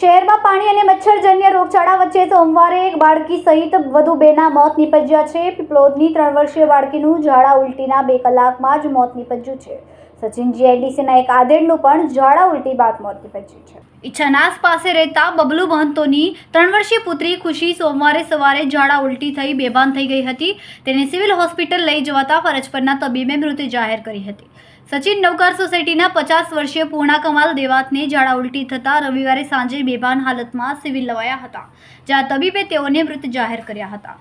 શહેરમાં પાણી અને મચ્છરજન્ય રોગચાળા વચ્ચે સોમવારે એક બાળકી સહિત વધુ બેના મોત નીપજ્યા છે. પીપલોદની ત્રણ વર્ષીય બાળકીનું ઝાડા ઉલટીના બે કલાકમાં જ મોત નીપજ્યું છે. સચિન જીઆઈડીસીના એક આદેડનું પણ ઝાડા ઉલટી બાદ મોત નીપજ્યું છે. ઈચ્છાનાસ પાસે રહેતા બબલુ મહંતોની ત્રણ વર્ષીય પુત્રી ખુશી સોમવારે સવારે ઝાડા ઉલટી થઈ બેભાન થઈ ગઈ હતી. તેને સિવિલ હોસ્પિટલ લઈ જવાતા ફરજ પરના તબીબે મૃત્યુ જાહેર કરી હતી. સચિન નવકાર સોસાયટીના પચાસ વર્ષીય પૂર્ણા કમાલ દેવાતને ઝાડા ઉલટી થતાં રવિવારે સાંજે બેભાન હાલતમાં સિવિલ લવાયા હતા, જ્યાં તબીબે તેઓને મૃત જાહેર કર્યા હતા.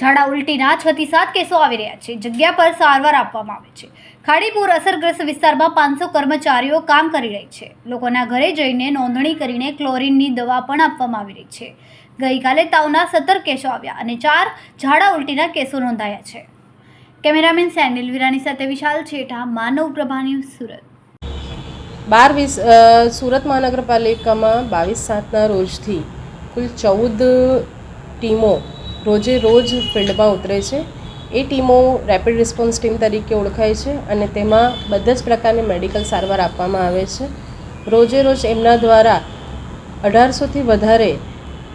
ઝાડા ઉલટીના છ થી સાત કેસો આવી રહ્યા છે. જગ્યા પર સારવાર આપવામાં આવે છે. ખાડીપુર અસરગ્રસ્ત વિસ્તારમાં પાંચસો કર્મચારીઓ કામ કરી રહી છે. લોકોના ઘરે જઈને નોંધણી કરીને ક્લોરીનની દવા પણ આપવામાં આવી રહી છે. ગઈકાલે તાવના સત્તર કેસો આવ્યા અને ચાર ઝાડા ઉલટીના કેસો નોંધાયા છે. કેમેરામેન સેન્ડિલ વિરાની સાથે વિશાલ છેઠા, માનવ પ્રભા ન્યૂઝ સુરત. બાર વીસ સુરત મહાનગરપાલિકામાં બાવીસ સાતના રોજથી કુલ ચૌદ ટીમો રોજે રોજ ફિલ્ડમાં ઉતરે છે. એ ટીમો રેપિડ રિસ્પોન્સ ટીમ તરીકે ઓળખાય છે અને તેમાં બધા જ પ્રકારની મેડિકલ સારવાર આપવામાં આવે છે. રોજે રોજ એમના દ્વારા અઢારસોથી વધારે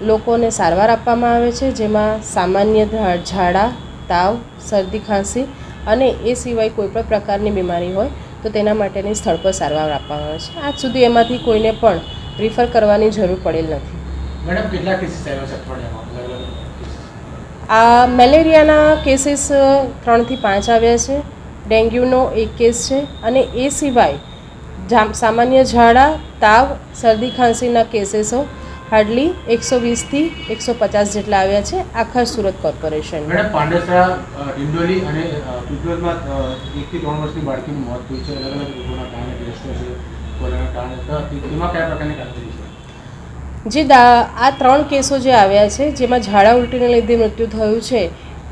લોકોને સારવાર આપવામાં આવે છે, જેમાં સામાન્ય ઝાડા, તાવ, શરદી, ખાંસી અને એ સિવાય કોઈપણ પ્રકારની બીમારી હોય તો તેના માટેની સ્થળ પર સારવાર આપવામાં આવે છે. આજ સુધી એમાંથી કોઈને પણ રિફર કરવાની જરૂર પડેલ નથી. મેડમ, કેટલા કેસીસ આવ્યા છે અઠવાડિયામાં? આ મેલેરિયાના કેસીસ ત્રણથી પાંચ આવ્યા છે. ડેન્ગ્યુનો એક કેસ છે અને એ સિવાય સામાન્ય ઝાડા, તાવ, શરદી, ખાંસીના કેસીસો હાર્ડલી એકસો વીસથી એકસો પચાસ જેટલા આવ્યા છે આખા સુરત કોર્પોરેશન. જે દા આ ત્રણ કેસો જે આવ્યા છે, જેમાં ઝાડા ઉલટીને લીધે મૃત્યુ થયું છે,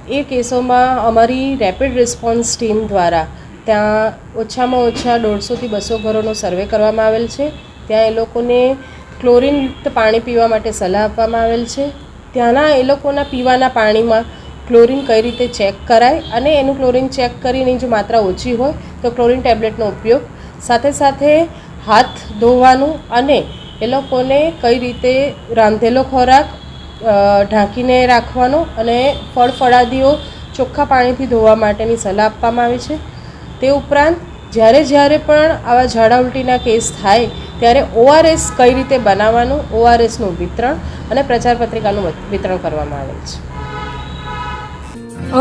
એ કેસોમાં અમારી રેપિડ રિસ્પોન્સ ટીમ દ્વારા ત્યાં ઓછામાં ઓછા દોઢસોથી બસો ઘરોનો સર્વે કરવામાં આવેલ છે. ત્યાં એ લોકોને ક્લોરિનયુક્ત પાણી પીવા માટે સલાહ આપવામાં આવેલ છે. ત્યાંના એ લોકોના પીવાના પાણીમાં ક્લોરિન કઈ રીતે ચેક કરાય અને એનું ક્લોરિન ચેક કરીને જો માત્રા ઓછી હોય તો ક્લોરિન ટેબ્લેટનો ઉપયોગ. સાથે સાથે હાથ ધોવાનું અને એ લોકોને કઈ રીતે રાંધેલો ખોરાક ઢાંકીને રાખવાનો અને ફળ ફળાદીઓ ચોખ્ખા પાણીથી ધોવા માટેની સલાહ આપવામાં આવી છે. તે ઉપરાંત, જ્યારે જ્યારે પણ આવા ઝાડા ઉલટીના કેસ થાય, ત્યારે ઓઆરએસ કઈ રીતે બનાવવાનું, ઓઆરએસનું વિતરણ અને પ્રચાર પત્રિકાનું વિતરણ કરવામાં આવેલ છે.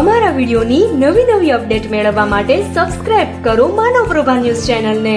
અમારા વિડીયોની નવી નવી અપડેટ મેળવવા માટે સબસ્ક્રાઇબ કરો માનવ પ્રભા ન્યૂઝ ચેનલને.